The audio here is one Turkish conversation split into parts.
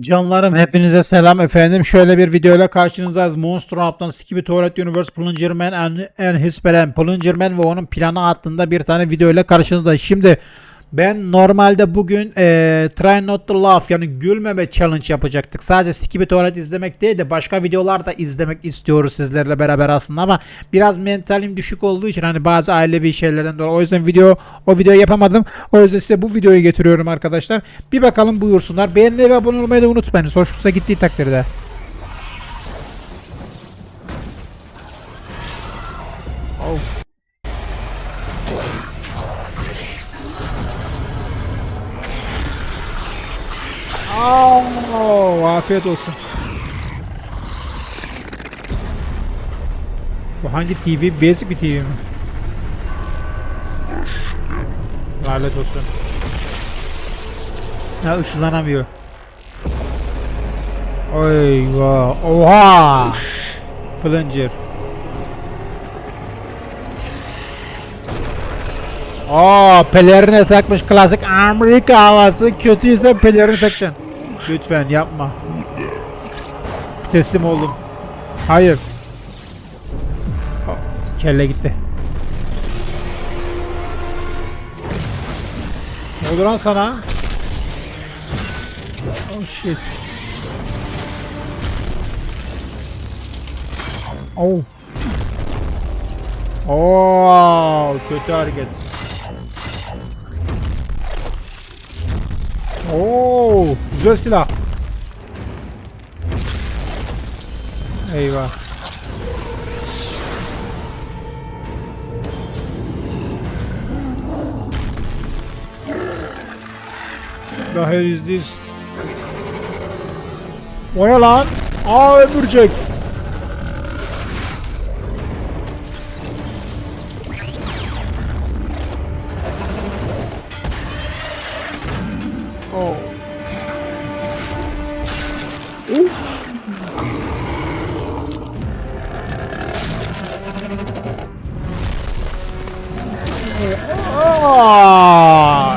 Canlarım hepinize selam efendim. Şöyle bir videoyla karşınızdayız. Monster Hunter'dan Skibidi Toilet Universe Plungerman and, and His Plan Plungerman ve onun planı hakkında bir tane videoyla karşınızdayız. Şimdi ben normalde bugün eee Try Not to Laugh yani gülmeme challenge yapacaktık. Sadece Skibidi Toilet izlemek değil de başka videolar da izlemek istiyoruz sizlerle beraber aslında ama biraz mentalim düşük olduğu için hani bazı ailevi şeylerden dolayı o yüzden video o videoyu yapamadım. O yüzden size bu videoyu getiriyorum arkadaşlar. Bir bakalım buyursunlar. Beğenmeyi ve abone olmayı da unutmayın. Hoşunuza gittiği takdirde. Oh, afiyet olsun. Bu hangi TV? Basic bir TV mi? Lanet olsun. Ha ışınlanamıyor. Oy vah. Oha! Plunger. Aa pelerine takmış klasik Amerika havası kötüyse pelerini takacaksın. Lütfen yapma. Teslim oldum. Hayır. Kelle gitti. Ne oldu lan sana? Oh shit. Oh. Oo, kötü hareket. Oo, güzel silah. Eyvah. Daha yüzdeyiz. O ne lan? Aa öldürecek. Oh. Aa!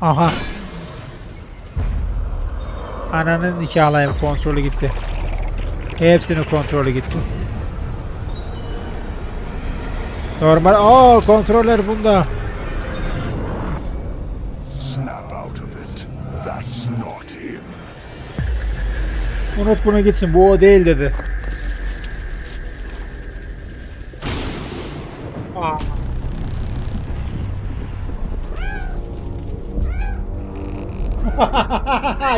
Aha. Ananın nikahlayım kontrolü gitti. Hepsinin kontrolü gitti. Normal. Aa kontroller bunda. Snap out of it. That's not him. Unut bunu gitsin. Bu o değil dedi. Aa.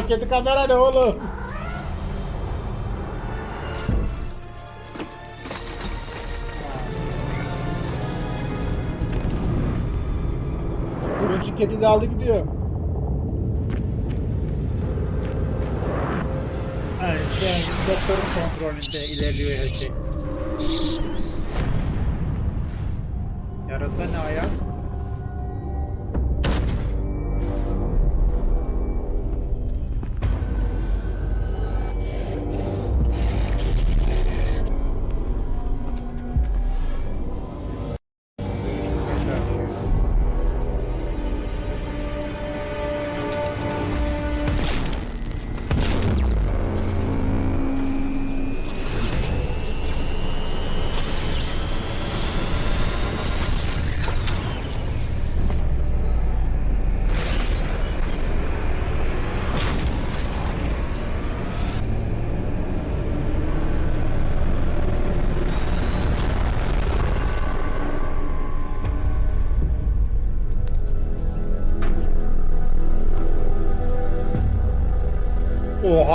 Kötü kamera ne oğlum? Kedi de aldı gidiyor. Yani şu an doktorun kontrolünde ilerliyor her şey. Yarasa ne ayak?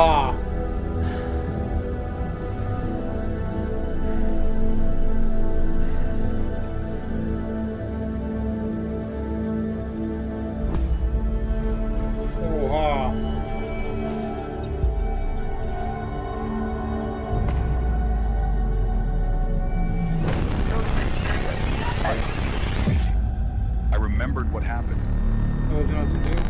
Oha! Oha! I remembered what happened. Ne olduğunu hatırlıyorum. Well,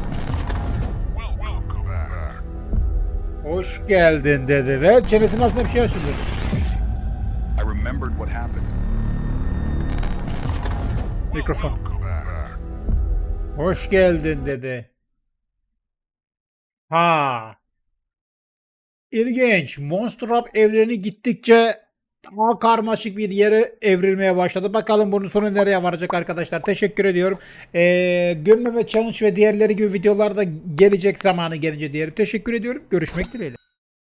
Hoş geldin dedi ve çenesinin altında bir şey açıldı. I remembered What happened? Mikrofon. Hoş geldin dedi. Ha. İlginç. Monster Up evreni gittikçe daha karmaşık bir yere evrilmeye başladı. Bakalım bunun sonu nereye varacak arkadaşlar. Teşekkür ediyorum. Ee, gömmeme challenge ve diğerleri gibi videolarda gelecek zamanı gelince diyelim. Teşekkür ediyorum. Görüşmek dileğiyle.